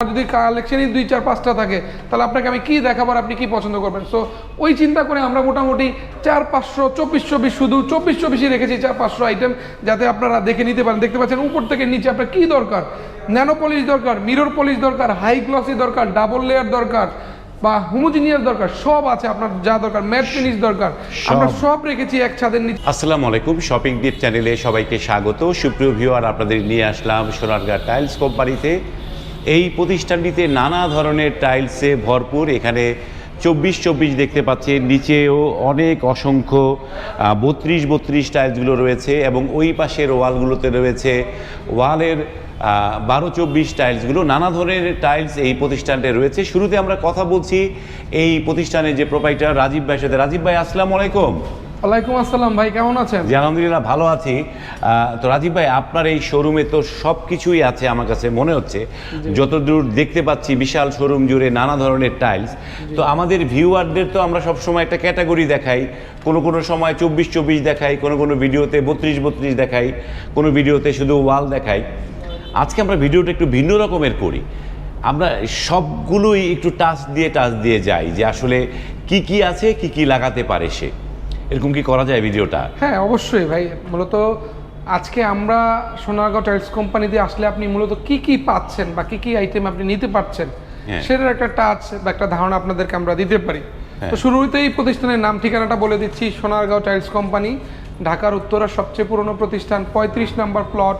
যদি কালেকশনই দুই চার পাঁচটা থাকে তাহলে আপনাকে আমি কি দেখাবার আপনি কি পছন্দ করবেন? সো ওই চিন্তা করে আমরা মোটামুটি চার পাঁচশো চব্বিশ চব্বিশ শুধু চব্বিশ চব্বিশই রেখেছি চার পাঁচশো আইটেম যাতে আপনারা দেখে নিতে পারেন। দেখতে পাচ্ছেন উপর থেকে নিচে আপনার কি দরকার? ন্যানো পলিশ দরকার মিরর পলিশ দরকার হাই গ্লসি দরকার ডাবল লেয়ার দরকার বা হোমোজিনিয়ার দরকার সব আছে আপনার যা দরকার ম্যাট ফিনিশ দরকার। আমরা সব রেখেছি এক ছাদের নিচে আসসালামু আলাইকুম শপিং ডিপ চ্যানেলে সবাইকে স্বাগত। সুপ্রিয় ভিউয়ার আপনাদের নিয়ে আসলাম সোনারগাঁ টাইলস কোম্পানিতে এই প্রতিষ্ঠানটিতে নানা ধরনের টাইলসে ভরপুর। এখানে চব্বিশ চব্বিশ দেখতে পাচ্ছেন নিচেও অনেক অসংখ্য বত্রিশ বত্রিশ টাইলসগুলো রয়েছে এবং ওই পাশের ওয়ালগুলোতে রয়েছে ওয়ালের বারো চব্বিশ টাইলসগুলো নানা ধরনের টাইলস এই প্রতিষ্ঠানটায় রয়েছে। শুরুতে আমরা কথা বলছি এই প্রতিষ্ঠানের যে প্রোপাইটার রাজীব ভাইয়ের সাথে। রাজীব ভাই, আসসালামু আলাইকুম। ওয়ালাইকুম আসসালাম ভাই কেমন আছেন? জি আলহামদুলিল্লাহ ভালো আছি। তো রাজীব ভাই আপনার এই শোরুমে তো সব কিছুই আছে আমার কাছে মনে হচ্ছে। যতদূর দেখতে পাচ্ছি বিশাল শোরুম জুড়ে নানা ধরনের টাইলস তো আমাদের ভিউয়ারদের তো আমরা সবসময় একটা ক্যাটাগরি দেখাই। কোনো কোনো সময় চব্বিশ চব্বিশ দেখাই কোনো কোনো ভিডিওতে বত্রিশ বত্রিশ দেখাই কোনো ভিডিওতে শুধু ওয়াল দেখাই। আজকে আমরা ভিডিওটা একটু ভিন্ন রকমের করি। আমরা সবগুলোই একটু টাচ দিয়ে টাচ দিয়ে যাই যে আসলে কি কি আছে কি কি লাগাতে পারে সে। এরকম কি করা যায় ভিডিওটা? হ্যাঁ অবশ্যই ভাই। মূলত আজকে আমরা সোনারগাঁও টাইলস কোম্পানিতে আসলে আপনি মূলত কি কি পাচ্ছেন বা কি কি আইটেম আপনি নিতে পারছেন হ্যাঁ। সেটার একটা টাচ বা একটা ধারণা আপনাদেরকে আমরা দিতে পারি। তো শুরুতেই প্রতিষ্ঠানের নাম ঠিকানাটা বলে দিচ্ছি সোনারগাঁও টাইলস কোম্পানি ঢাকার উত্তরার সবচেয়ে পুরনো প্রতিষ্ঠান পঁয়ত্রিশ নম্বর প্লট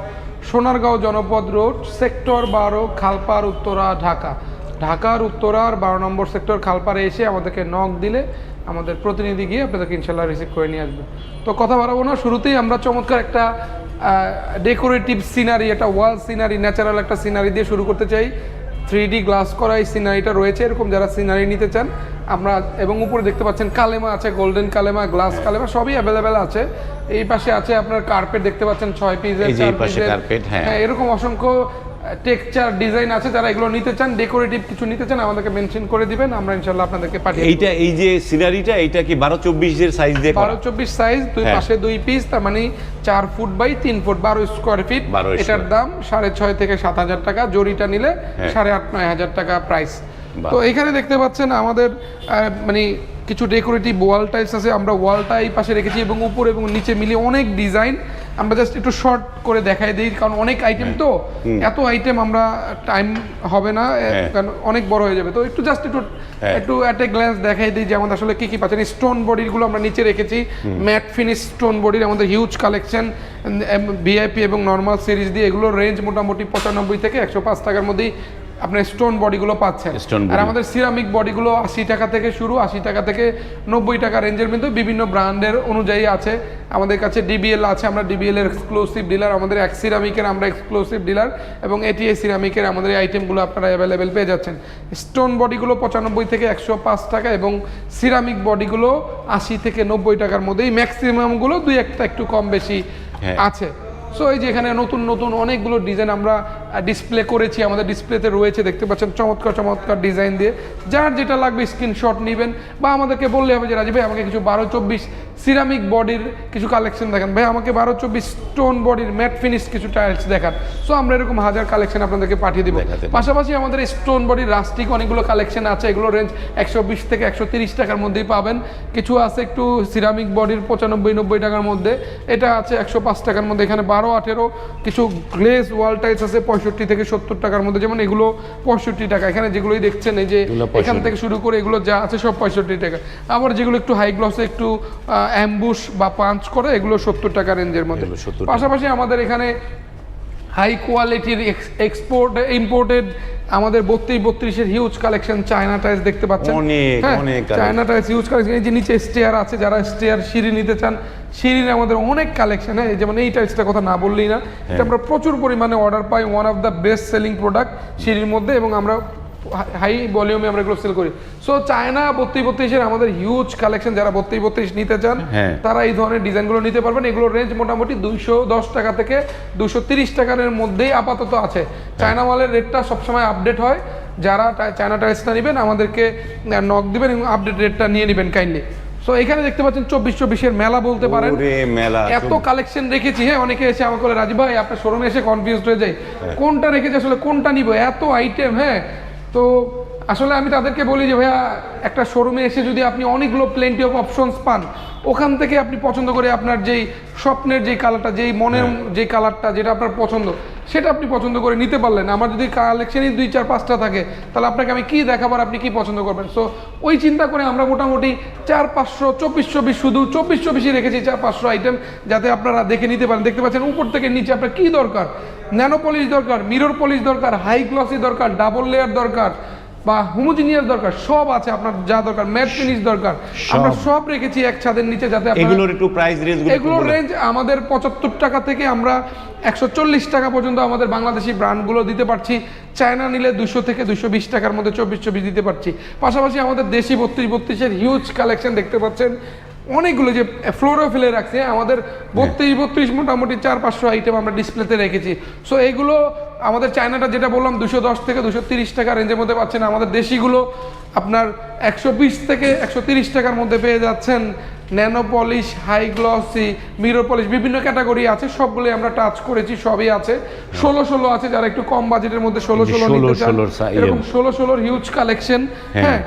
সোনারগাঁও জনপদ রোড সেক্টর বারো খালপার উত্তরা ঢাকা। ঢাকার উত্তরার বারো নম্বর সেক্টর খালপারে এসে আমাদেরকে নক দিলে আমাদের প্রতিনিধি গিয়ে আপনাদেরকে ইনশাল্লাহ রিসিভ করে নিয়ে আসবে। তো কথা বাড়াবো না শুরুতেই আমরা চমৎকার একটা ডেকোরেটিভ সিনারি একটা ওয়াল সিনারি ন্যাচারাল একটা সিনারি দিয়ে শুরু করতে চাই। থ্রি ডি গ্লাস করা এই সিনারিটা রয়েছে এরকম যারা সিনারি নিতে চান আমরা এবং উপরে দেখতে পাচ্ছেন কালেমা আছে গোল্ডেন কালেমা গ্লাস কালেমা সবই অ্যাভেলেবেল আছে। এই পাশে আছে আপনার কার্পেট দেখতে পাচ্ছেন ছয় পিসের এই যে এই পাশে carpet, হ্যাঁ। এরকম অসংখ্য টেক্সচার ডিজাইন আছে যারা এগুলো নিতে চান ডেকোরেটিভ কিছু নিতে চান আমাদেরকে মেনশন করে দিবেন আমরা ইনশাল্লাহ আপনাদেরকে পাঠিয়ে এইটা এই যে সিনারিটা এইটা কি বারো চব্বিশের সাইজ দিয়ে বারো চব্বিশ সাইজ দুই হ্যাঁ। পাশে দুই পিস তার মানে চার ফুট বাই তিন ফুট বারো স্কোয়ার ফিট এটার দাম সাড়ে ছয় থেকে সাত হাজার টাকা জরিটা নিলে হ্যাঁ। সাড়ে আট নয় হাজার টাকা প্রাইস তো এখানে দেখতে পাচ্ছেন আমাদের মানে কিছু ডেকোরেটিভ ওয়াল টাইলস আছে আমরা ওয়াল টাইপ পাশে রেখেছি এবং উপরে এবং নিচে মিলিয়ে অনেক ডিজাইন আমরা জাস্ট একটু শর্ট করে দেখাই দিই কারণ অনেক আইটেম তো। এত আইটেম আমরা টাইম হবে না হ্যাঁ। কারণ অনেক বড় হয়ে যাবে। তো একটু জাস্ট একটু হ্যাঁ। একটু অ্যাট এ গ্ল্যান্স দেখাই দিই যে আমাদের আসলে কি কি পাচ্ছেন স্টোন বডিরগুলো আমরা নিচে রেখেছি। ম্যাট ফিনিশ স্টোন বডির আমাদের হিউজ কালেকশন ভিআইপি এবং নর্মাল সিরিজ দিয়ে এগুলোর রেঞ্জ মোটামুটি পঁচানব্বই থেকে একশো পাঁচ টাকার মধ্যেই আপনার স্টোন বডিগুলো পাচ্ছেন। আর আমাদের সিরামিক বডিগুলো আশি টাকা থেকে শুরু আশি টাকা থেকে নব্বই টাকা রেঞ্জের মধ্যে বিভিন্ন ব্র্যান্ডের অনুযায়ী আছে। আমাদের কাছে ডিবিএল আছে আমরা ডিবিএল এর এক্সক্লুসিভ ডিলার আমাদের এক সিরামিকের আমরা এক্সক্লুসিভ ডিলার এবং এটিআই সিরামিকের আমাদের এই আইটেমগুলো আপনারা অ্যাভেলেবেল পেয়ে যাচ্ছেন। স্টোন বডিগুলো পঁচানব্বই থেকে একশো পাঁচ টাকা এবং সিরামিক বডিগুলো আশি থেকে নব্বই টাকার মধ্যেই ম্যাক্সিমামগুলো দুই একটা একটু কম বেশি হ্যাঁ। আছে। সো এই যে এখানে নতুন নতুন অনেকগুলো ডিজাইন আমরা ডিসপ্লে করেছি আমাদের ডিসপ্লেতে রয়েছে দেখতে পাচ্ছেন চমৎকার চমৎকার ডিজাইন দিয়ে। যার যেটা লাগবে স্ক্রিনশট নেবেন। বা আমাদেরকে বললে হবে যে রাজীব ভাই আমাকে কিছু বারো চব্বিশ সিরামিক বডির কিছু কালেকশন দেখান। ভাই আমাকে বারো চব্বিশ স্টোন বডির ম্যাট ফিনিশ কিছু টাইলস দেখান। সো আমরা এরকম হাজার কালেকশন আপনাদেরকে পাঠিয়ে দিব। পাশাপাশি আমাদের স্টোন বডির রাস্টিক অনেকগুলো কালেকশন আছে। এগুলো রেঞ্জ একশো বিশ থেকে একশো তিরিশ টাকার মধ্যেই পাবেন। কিছু আছে একটু সিরামিক বডির পঁচানব্বই নব্বই টাকার মধ্যে। এটা আছে একশো পাঁচ টাকার মধ্যে। এখানে বারো আঠেরো কিছু গ্লেস ওয়াল টাইলস আছে পঁয়ষট্টি থেকে সত্তর টাকার মধ্যে যেমন এগুলো পঁয়ষট্টি টাকা। এখানে যেগুলোই দেখছেন এই যে এখান থেকে শুরু করে এগুলো যা আছে সব পঁয়ষট্টি টাকা। আবার যেগুলো একটু হাই গ্লসে একটু অ্যাম্বুস বা পাঞ্চ করে এগুলো সত্তর টাকা রেঞ্জের মধ্যে। এগুলো 70 টাকা। পাশাপাশি আমাদের এখানে হাই কোয়ালিটির এক্সপোর্ট ইম্পোর্টেড আমাদের বত্রিশ বত্রিশের হিউজ কালেকশন চায়না টাইস দেখতে পাচ্ছেন। অনেক, হ্যাঁ, অনেক চায়না টাইস হিউজ কালেকশন এই যে নিচে স্টেয়ার আছে যারা স্টেয়ার সিঁড়ি নিতে চান সিঁড়ির আমাদের অনেক কালেকশন হ্যাঁ যেমন এই টাইলসটার কথা না বললেই না। এটা আমরা প্রচুর পরিমাণে order pi one of the best selling product সিঁড়ির মধ্যে এবং আমরা হাই ভলিউমে আমরা এগুলো সেল করি। সো চায়না বত্রিশ বত্রিশের আমাদের হিউজ কালেকশন যারা বত্রিশ বত্রিশ নিতে চান হ্যাঁ। তারা এই ধরনের ডিজাইনগুলো নিতে পারবেন। এগুলোর রেঞ্জ মোটামুটি দুইশো দশ টাকা থেকে দুশো তিরিশ টাকার মধ্যেই আপাতত আছে। চায়না মালের রেটটা সবসময় আপডেট হয়। যারা চায়না টাইলসটা নেবেন আমাদেরকে নক দিবেন এবং আপডেট রেটটা নিয়ে নেবেন কাইন্ডলি সো এখানে দেখতে পাচ্ছেন চব্বিশ চব্বিশের মেলা বলতে পারেন। এত কালেকশন রেখেছি হ্যাঁ অনেকে এসে আমাকে বলে রাজীব ভাই আপনার শোরুমে এসে কনফিউজ হয়ে যায় হ্যাঁ। কোনটা রেখেছি আসলে কোনটা নিব? এত আইটেম হ্যাঁ। তো আসলে আমি তাদেরকে বলি যে ভাইয়া একটা শোরুমে এসে যদি আপনি অনেকগুলো প্লেন্টি অফ অপশনস পান ওখান থেকে আপনি পছন্দ করে আপনার যেই স্বপ্নের যেই কালারটা যেই মনের হ্যাঁ। যেই কালারটা যেটা আপনার পছন্দ সেটা আপনি পছন্দ করে নিতে পারলেন। আমার যদি কালেকশনই দুই চার পাঁচটা থাকে তাহলে আপনাকে আমি কী দেখাবার আপনি কি পছন্দ করবেন? সো ওই চিন্তা করে আমরা মোটামুটি চার পাঁচশো চব্বিশ চব্বিশ শুধু চব্বিশ চব্বিশই রেখেছি চার পাঁচশো আইটেম যাতে আপনারা দেখে নিতে পারেন। দেখতে পাচ্ছেন উপর থেকে নিচে আপনার কী দরকার? ন্যানো পলিশ দরকার মিরর পলিশ দরকার হাই গ্লসি দরকার ডাবল লেয়ার দরকার। বা হোমোজিনিয়াস দরকার সব আছে আপনার যা দরকার ম্যাট ফিনিশ দরকার। আমরা সব রেখেছি এক ছাদের নিচে যাতে আপনারা এগুলোর একটু প্রাইস রেঞ্জ এগুলোর রেঞ্জ আমাদের পঁচাত্তর টাকা থেকে আমরা একশো চল্লিশ টাকা পর্যন্ত আমাদের বাংলাদেশি ব্র্যান্ডগুলো দিতে পারছি। চায়না নিলে দুশো থেকে দুশো বিশ টাকার মধ্যে চব্বিশ চব্বিশ দিতে পারছি। পাশাপাশি আমাদের দেশি বত্রিশ বত্রিশের হিউজ কালেকশন দেখতে পাচ্ছেন। অনেকগুলো যে ফ্লোরও ফেলে রাখছে আমাদের বত্রিশ বত্রিশ মোটামুটি চার পাঁচশো আইটেম আমরা ডিসপ্লেতে রেখেছি। সো এইগুলো আমাদের চায়নাটা যেটা বললাম দুশো দশ থেকে দুশো তিরিশ টাকা রেঞ্জের মধ্যে পাচ্ছেন। আমাদের দেশিগুলো আপনার একশো বিশ থেকে একশো তিরিশ টাকার মধ্যে পেয়ে যাচ্ছেন। Nano polish high glossy mirror polish বিভিন্ন ক্যাটাগরি আছে। সবগুলোই আমরা টাচ করেছি সবই আছে। ষোলো ষোলো আছে যারা একটু কম বাজেটের মধ্যে ষোলো ষোলো 16 নিতে চান। 16 সা-। এরকম ষোলো ষোলোর হিউজ কালেকশন হ্যাঁ। হ্যাঁ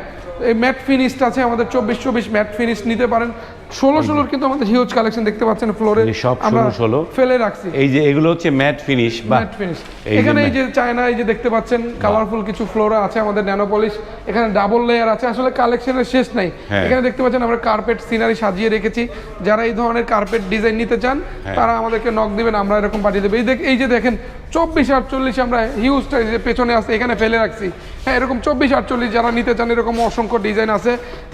এই ম্যাট ফিনিশড আছে আমাদের চব্বিশ চব্বিশ ম্যাট ফিনিশ নিতে পারেন। ষোলো ষোলোর কিন্তু আমাদের হিউজ কালেকশন দেখতে পাচ্ছেন ফ্লোরে সব আমরা ষোলো। ফেলে রাখছি। এই যে এগুলো হচ্ছে ম্যাট ফিনিশ বা ম্যাট ফিনিশ এখানে এই যে চায়না এই যে দেখতে পাচ্ছেন কালারফুল কিছু ফ্লোরা আছে আমাদের ন্যানো পলিশ এখানে ডাবল লেয়ার আছে। আসলে কালেকশনের শেষ নাই। হ্যাঁ। এখানে দেখতে পাচ্ছেন আমরা কার্পেট সিনারি সাজিয়ে রেখেছি। যারা এই ধরনের কার্পেট ডিজাইন নিতে চান হ্যাঁ। তারা আমাদেরকে নক দিবেন আমরা এরকম পাঠিয়ে দেবো। এই দেখ এই যে দেখেন চব্বিশ আটচল্লিশ আমরা হিউজটা যে পেছনে আছে এখানে ফেলে রাখছি। হ্যাঁ এরকম চব্বিশ আটচল্লিশ যারা নিতে চান এরকম অসংখ্য ডিজাইন আছে।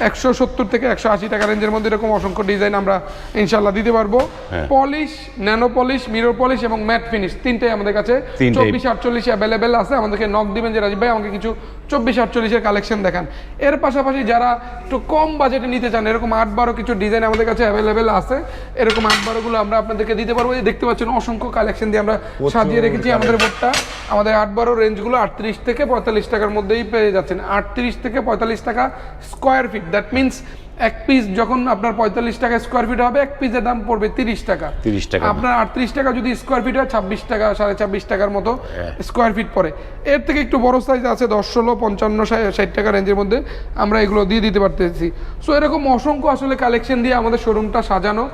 একশো সত্তর থেকে একশো আশি টাকা রেঞ্জের মধ্যে এরকম অসংখ্য ডিজাইন আমরা ইনশাল্লাহ দিতে পারব হ্যাঁ। Polish nano polish mirror polish এবং ম্যাট ফিনিশ তিনটাই আমাদের কাছে। চব্বিশ আটচল্লিশ অ্যাভেলেবেল আছে আমাদেরকে নক দিবেন যে রাজীব ভাই আমাকে কিছু চব্বিশ আটচল্লিশের কালেকশন দেখান। এর পাশাপাশি যারা একটু কম বাজেটে নিতে চান এরকম আট বারো কিছু ডিজাইন আমাদের কাছে অ্যাভেলেবেল আছে। এরকম আট বারোগুলো আমরা আপনাদেরকে দিতে পারব। এই দেখতে পাচ্ছেন অসংখ্য কালেকশন দিয়ে আমরা সাজিয়ে রেখেছি আমাদের বোর্ডটা। আমাদের আট বারো রেঞ্জগুলো আটত্রিশ থেকে পঁয়তাল্লিশ টাকার মধ্যেই পেয়ে যাচ্ছেন। আটত্রিশ থেকে পঁয়তাল্লিশ টাকা স্কোয়ার ফিট দ্যাট মিনস এক পিস যখন আপনার পঁয়তাল্লিশ টাকা স্কোয়ার ফিট হবে এক পিসের দাম পড়বে তিরিশ টাকা। 30 টাকা। আপনার আটত্রিশ টাকা যদি স্কোয়ার ফিট হয় ছাব্বিশ টাকা সাড়ে ছাব্বিশ টাকার মতো। স্কোয়ার ফিট পড়ে। এর থেকে একটু বড় সাইজ আছে দশ ষোলো পঞ্চান্ন ষাট টাকা রেঞ্জের মধ্যে আমরা এগুলো দিয়ে দিতে পারতেছি। সো এরকম অসংখ্য আসলে কালেকশন দিয়ে আমাদের শোরুমটা সাজানো।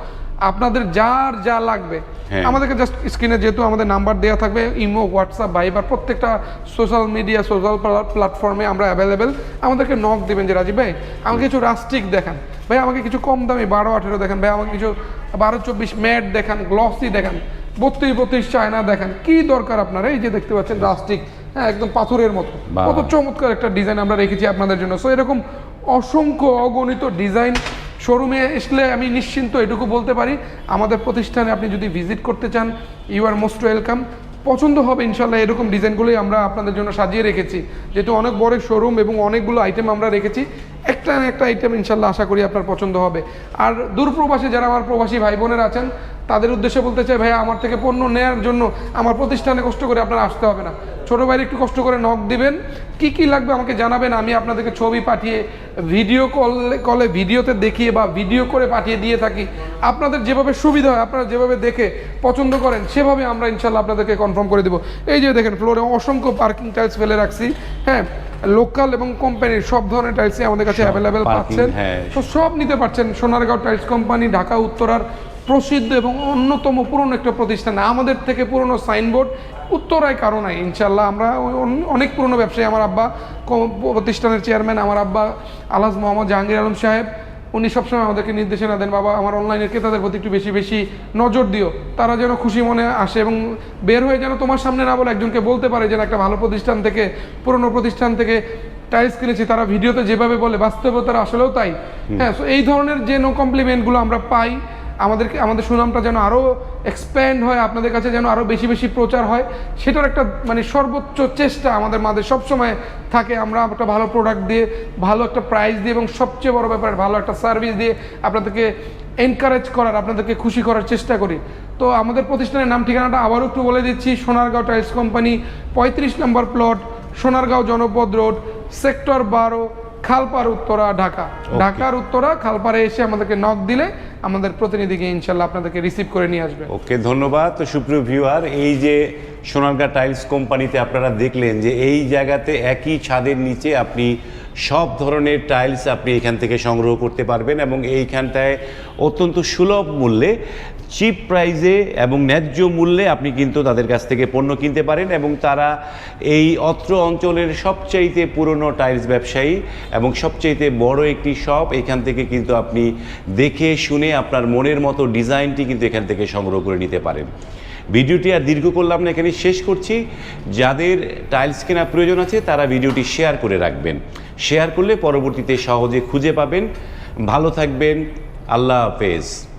আপনাদের যার যা লাগবে হ্যাঁ। আমাদেরকে জাস্ট স্ক্রিনে যেহেতু আমাদের নাম্বার দেওয়া থাকবে ইমো হোয়াটসঅ্যাপ ভাইবার প্রত্যেকটা সোশ্যাল মিডিয়া সোশ্যাল প্ল্যাটফর্মে আমরা অ্যাভেলেবেল আমাদেরকে নক দেবেন যে রাজীব ভাই আমাকে কিছু রাস্টিক দেখান। ভাই আমাকে কিছু কম দামি বারো আঠেরো দেখান। ভাই আমাকে কিছু বারো চব্বিশ ম্যাট দেখান গ্লসি দেখান। বত্রিশ বত্রিশ চায়না দেখান। কি দরকার আপনার? এই যে দেখতে পাচ্ছেন রাস্টিক হ্যাঁ একদম পাথরের মতো। কত চমৎকার একটা ডিজাইন আমরা রেখেছি আপনাদের জন্য। সো এরকম অসংখ্য অগণিত ডিজাইন শোরুমে আসলে আমি নিশ্চিন্ত এটুকু বলতে পারি। আমাদের প্রতিষ্ঠানে আপনি যদি ভিজিট করতে চান ইউ আর মোস্ট ওয়েলকাম পছন্দ হবে ইনশাল্লাহ এরকম ডিজাইনগুলোই আমরা আপনাদের জন্য সাজিয়ে রেখেছি। যেহেতু অনেক বড় শোরুম এবং অনেকগুলো আইটেম আমরা রেখেছি একটা না একটা আইটেম ইনশাল্লাহ আশা করি আপনার পছন্দ হবে। আর দূরপ্রবাসে যারা আমার প্রবাসী ভাই বোনেরা আছেন, তাদের উদ্দেশ্যে বলতে চাই, ভাইয়া, আমার থেকে পণ্য নেওয়ার জন্য আমার প্রতিষ্ঠানে কষ্ট করে আপনার আসতে হবে না। ছোটো ভাইয়ের একটু কষ্ট করে নক দিবেন। কি কি লাগবে আমাকে জানাবেন, আমি আপনাদেরকে ছবি পাঠিয়ে ভিডিও কল কলে ভিডিওতে দেখিয়ে বা ভিডিও করে পাঠিয়ে দিয়ে থাকি। আপনাদের যেভাবে সুবিধা হয়, আপনারা যেভাবে দেখে পছন্দ করেন, সেভাবে আমরা ইনশাল্লাহ আপনাদেরকে কনফার্ম করে দেবো। এই যে দেখেন ফ্লোরে অসংখ্য পার্কিং টাইলস ফেলে রাখছি। হ্যাঁ লোকাল এবং কোম্পানির সব ধরনের টাইলসই আমাদের কাছে অ্যাভেলেবেল পাচ্ছেন। হ্যাঁ। তো সব নিতে পারছেন সোনারগাঁও টাইলস কোম্পানি ঢাকা উত্তরার প্রসিদ্ধ এবং অন্যতম পুরনো একটা প্রতিষ্ঠান। আমাদের থেকে পুরনো সাইনবোর্ড উত্তরায় কারও নাই ইনশাল্লাহ আমরা অনেক পুরনো ব্যবসায়ী আমার আব্বা প্রতিষ্ঠানের চেয়ারম্যান আমার আব্বা আলহাজ মোহাম্মদ জাহাঙ্গীর আলম সাহেব উনি সবসময় আমাদেরকে নির্দেশনা দেন বাবা আমার অনলাইনের ক্রেতাদের প্রতি একটু বেশি বেশি নজর দিও। তারা যেন খুশি মনে আসে এবং বের হয়ে যেন তোমার সামনে না বলে একজনকে বলতে পারে যেন একটা ভালো প্রতিষ্ঠান থেকে পুরনো প্রতিষ্ঠান থেকে টাইলস কিনেছি। তারা ভিডিওতে যেভাবে বলে বাস্তবতার আসলেও তাই। হ্যাঁ সো এই ধরনের যে নো কমপ্লিমেন্টগুলো আমরা পাই আমাদেরকে আমাদের সুনামটা যেন আরও এক্সপ্যান্ড হয় আপনাদের কাছে যেন আরও বেশি বেশি প্রচার হয় সেটার একটা মানে সর্বোচ্চ চেষ্টা আমাদের মাঝে সবসময় থাকে। আমরা একটা ভালো প্রোডাক্ট দিয়ে ভালো একটা প্রাইস দিয়ে এবং সবচেয়ে বড় ব্যাপার ভালো একটা সার্ভিস দিয়ে আপনাদেরকে এনকারেজ করার আপনাদেরকে খুশি করার চেষ্টা করি। তো আমাদের প্রতিষ্ঠানের নাম ঠিকানাটা আবারও একটু বলে দিচ্ছি সোনারগাঁও টাইলস কোম্পানি পঁয়ত্রিশ নম্বর প্লট সোনারগাঁও জনপদ রোড সেক্টর বারো খালপার উত্তরা ঢাকা। ঢাকার উত্তরা খালপারে এসে আমাদেরকে নক দিলে আমাদের প্রতিনিধিকে ইনশাল্লাহ আপনাদেরকে রিসিভ করে নিয়ে আসবে। ওকে, ধন্যবাদ। তো সুপ্রিয় ভিউয়ার এই যে সোনারগা টাইলস কোম্পানিতে আপনারা দেখলেন যে এই জায়গাতে একই ছাদের নিচে আপনি সব ধরনের টাইলস আপনি এখান থেকে সংগ্রহ করতে পারবেন এবং এইখানটায় অত্যন্ত সুলভ মূল্যে চিপ প্রাইজে এবং ন্যায্য মূল্যে আপনি কিন্তু তাদের কাছ থেকে পণ্য কিনতে পারেন এবং তারা এই অত্র অঞ্চলের সবচাইতে পুরনো টাইলস ব্যবসায়ী এবং সবচাইতে বড় একটি শপ এখান থেকে কিন্তু আপনি দেখে শুনে আপনার মনের মতো ডিজাইনটি কিন্তু এখান থেকে সংগ্রহ করে নিতে পারেন। ভিডিওটি আর দীর্ঘ করলাম না, এখানে শেষ করছি। যাদের টাইলস কেনা প্রয়োজন আছে, তারা ভিডিওটি শেয়ার করে রাখবেন। শেয়ার করলে পরবর্তীতে সহজে খুঁজে পাবেন। ভালো থাকবেন। আল্লাহ হাফেজ।